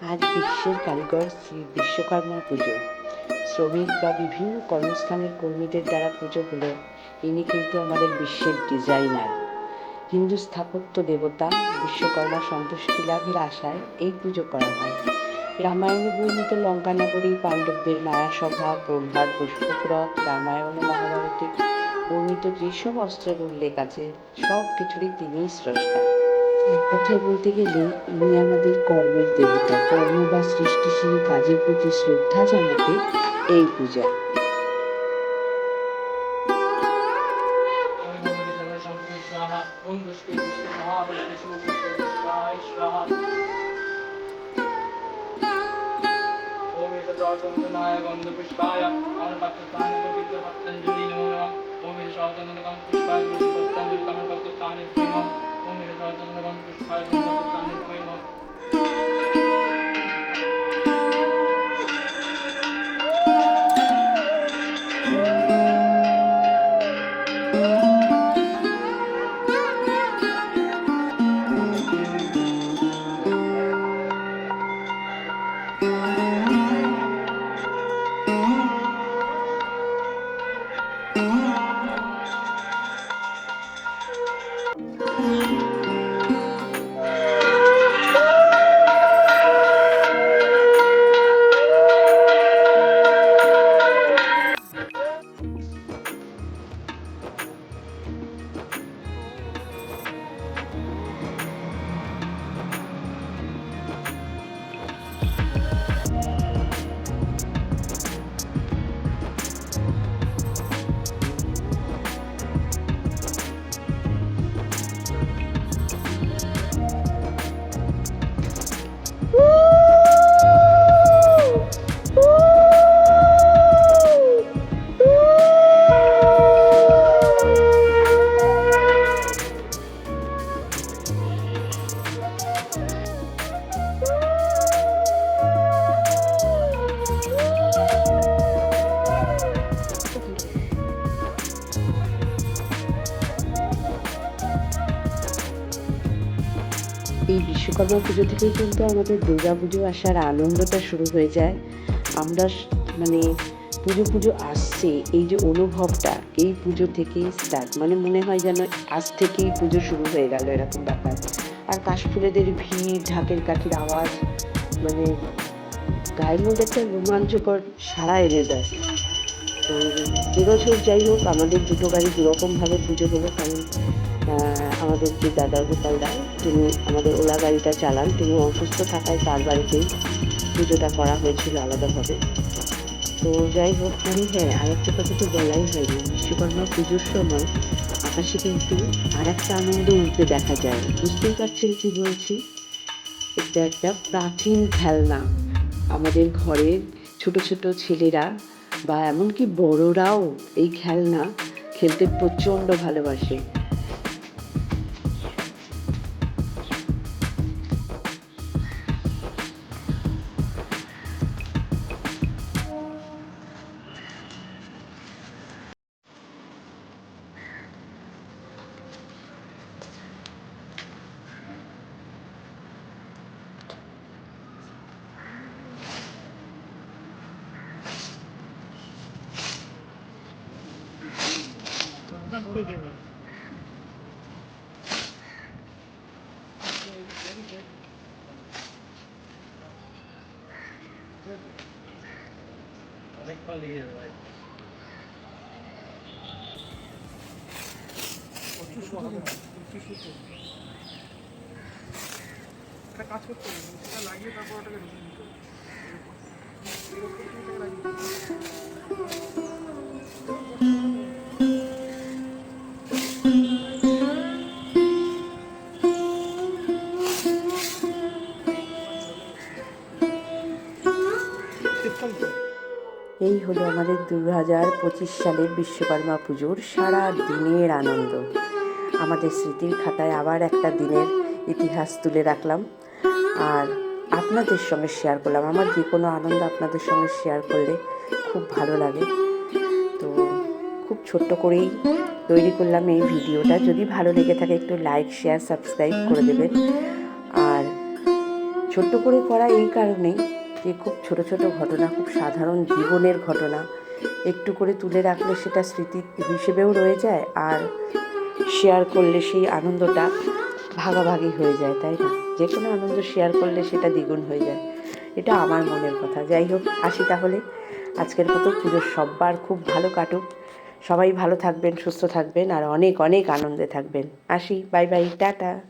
আজ বিশ্বের কারিগর শ্রী বিশ্বকর্মা পুজো। শ্রমিক বা বিভিন্ন কর্মস্থানের কর্মীদের দ্বারা পুজো হলেও ইনি কিন্তু আমাদের বিশ্বের ডিজাইনার। হিন্দু স্থাপত্য দেবতা, বিশ্বকর্মা সন্তুষ্টি লাভের আশায় এই পুজো করা হয়। রামায়ণে বর্ণিত লঙ্কানগরী পাণ্ডবদের মায়া সভা, প্রহ্লাদ পুষ্পপুরক রামায়ণ, মহাভারতে বর্ণিত যেসব অস্ত্রের উল্লেখ আছে, সব কিছুরই তিনিই স্রষ্টা। কথা বলতে গেলে উনি আমাদের কর্মের দেবতা কর্ম বা সৃষ্টিশীল কাজের প্রতি শ্রদ্ধা জানাতে এই পূজা পুষ্পায় পুষ্পায় Thank mm -hmm. you. এই বিশ্বকর্মা পুজো থেকেই কিন্তু আমাদের দুর্গা পুজো আসার আনন্দটা শুরু হয়ে যায়। আমরা মানে পুজো পুজো আসছে, এই যে অনুভবটা, এই পুজো থেকেই স্টার্ট মানে মনে হয় যেন আজ থেকেই পুজো শুরু হয়ে গেল এরকম ব্যাপার। আর কাশফুলেদের ভিড়, ঢাকের কাঠির আওয়াজ মানে গায়ের মধ্যে একটা রোমাঞ্চকর সাড়া এনে দেয়। এবছর যাই হোক, আমাদের দুটো গাড়ি দুরকমভাবে পুজো হলো কারণ আমাদের যে দাদা গোপাল রায় তিনি আমাদের ওলা গাড়িটা চালান, তিনি অসুস্থ থাকায় তার বাড়িতেই পুজোটা করা হয়েছিল আলাদাভাবে। তো যাই হোক মানে হ্যাঁ আরেকটা কথা তো বলাই হয়নি। বিশ্বকর্মা পুজোর সময় আকাশে কিন্তু আর একটা আনন্দ উঠতে দেখা যায়। বুঝতেই পারছেন কি বলছি? এটা একটা প্রাচীন খেলনা। আমাদের ঘরের ছোট ছোট ছেলেরা বা এমনকি বড়রাও এই খেলনা খেলতে প্রচণ্ড ভালোবাসে। ফল লেগে যাবে একটা কাজ করতে হবে সেটা লাগিয়ে তারপর ওটাকে ঢুকিয়ে দিতে লাগিয়ে এই হলো আমাদের দু হাজার পঁচিশ সালের বিশ্বকর্মা পুজোর সারা দিনের আনন্দ। আমাদের স্মৃতির খাতায় আবার একটা দিনের ইতিহাস তুলে রাখলাম। আর আপনাদের সঙ্গে শেয়ার করলাম। আমার যে কোনো আনন্দ আপনাদের সঙ্গে শেয়ার করলে খুব ভালো লাগে। তো খুব ছোট্ট করেই তৈরি করলাম এই ভিডিওটা। যদি ভালো লেগে থাকে একটু লাইক শেয়ার সাবস্ক্রাইব করে দেবেন। আর ছোট্ট করে করা এই কারণেই যে খুব ছোট ছোট ঘটনা, খুব সাধারণ জীবনের ঘটনা। একটু করে তুলে রাখলে সেটা স্মৃতি হিসেবেও রয়ে যায় আর শেয়ার করলে সেই আনন্দটা ভাগাভাগি হয়ে যায়, তাই না? যে কোনো আনন্দ শেয়ার করলে সেটা দ্বিগুণ হয়ে যায়। এটা আমার মনের কথা। যাই হোক, আসি তাহলে। আজকের মতো পুজোর সব্বার খুব ভালো কাটুক। সবাই ভালো থাকবেন, সুস্থ থাকবেন আর অনেক অনেক আনন্দে থাকবেন। আসি বাই বাই টাটা।